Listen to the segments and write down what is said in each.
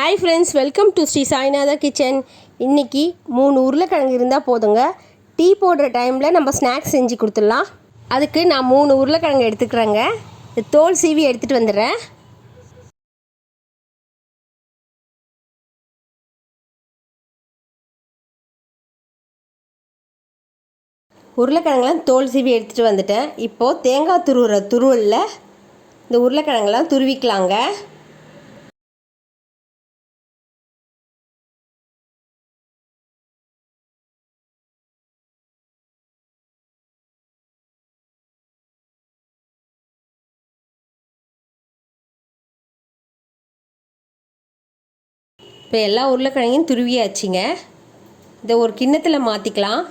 Hi friends welcome to Sri Sainatha kitchen இன்றைக்கி மூணு உருளைக்கிழங்கு இருந்தால் போதுங்க. டீ போடுற டைமில் நம்ம ஸ்நாக்ஸ் செஞ்சு கொடுத்துடலாம். அதுக்கு நான் மூணு உருளைக்கிழங்கு எடுத்துக்கிறேங்க. தோல் சீவி எடுத்துகிட்டு வந்துடுறேன். உருளைக்கிழங்குலாம் தோல் சீவி எடுத்துகிட்டு வந்துட்டேன். இப்போது தேங்காய் துருவுற துருவலில் இந்த உருளைக்கிழங்குலாம் துருவிக்கலாங்க. இப்போ எல்லா உருளைக்கிழங்கையும் துருவியாச்சுங்க. இதை ஒரு கிண்ணத்தில் மாற்றிக்கலாம்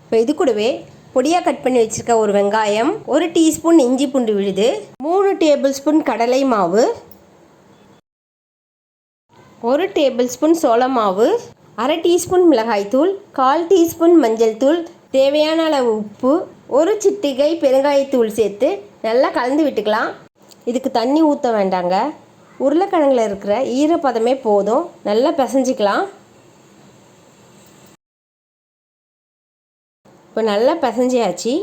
இப்போ இது கூடவே பொடியாக கட் பண்ணி வச்சுருக்க ஒரு வெங்காயம் ஒரு டீஸ்பூன் இஞ்சி பூண்டு விழுது மூணு டேபிள் ஸ்பூன் கடலை மாவு ஒரு டேபிள் ஸ்பூன் சோள மாவு அரை டீஸ்பூன் மிளகாய்த்தூள் கால் டீஸ்பூன் மஞ்சள் தூள் தேவையான அளவு உப்பு ஒரு சிட்டிகை பெருங்காயத்தூள் சேர்த்து நல்லா கலந்து விட்டுக்கலாம். இதுக்கு தண்ணி ஊற்ற வேண்டாங்க. உருளைக்கிழங்குல இருக்கிற ஈரப்பதமே போதும். நல்லா பிசைஞ்சிக்கலாம். இப்போ நல்லா பிசைஞ்சியாச்சு.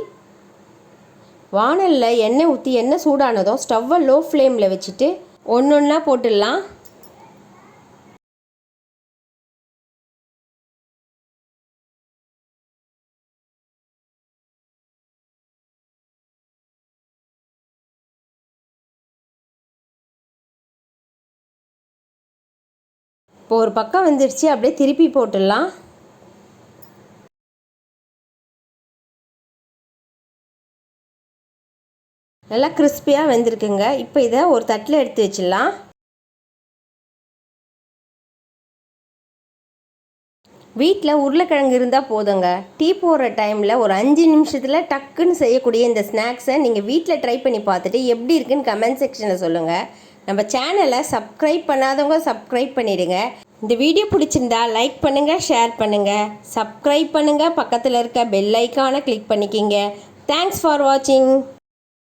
வானலில் எண்ணெய் ஊற்றி எண்ணெய் சூடானதும் ஸ்டவ்வை லோ ஃப்ளேமில் வச்சுட்டு ஒன்று ஒன்றா போட்டுடலாம். இப்போ ஒரு பக்கம் வந்துடுச்சு அப்படியே திருப்பி போட்டுடலாம். நல்லா கிறிஸ்பியாக வெந்திருக்குங்க. இப்போ இதை ஒரு தட்டில் எடுத்து வச்சிடலாம். வீட்டில் உருளைக்கிழங்கு இருந்தால் போதுங்க. டீ போடுற டைமில் ஒரு அஞ்சு நிமிஷத்தில் டக்குன்னு செய்யக்கூடிய இந்த ஸ்நாக்ஸை நீங்கள் வீட்டில் ட்ரை பண்ணி பார்த்துட்டு எப்படி இருக்குன்னு கமெண்ட் செக்ஷனில் சொல்லுங்கள் நம்ம சேனலை சப்ஸ்கிரைப் பண்ணாதவங்க சப்ஸ்கிரைப் பண்ணிடுங்க. இந்த வீடியோ பிடிச்சிருந்தா லைக் பண்ணுங்கள் ஷேர் பண்ணுங்கள் சப்ஸ்கிரைப் பண்ணுங்கள் பக்கத்தில் இருக்க பெல் ஐக்கானை கிளிக் பண்ணிக்கிங்க. தேங்க்ஸ் ஃபார் வாட்சிங்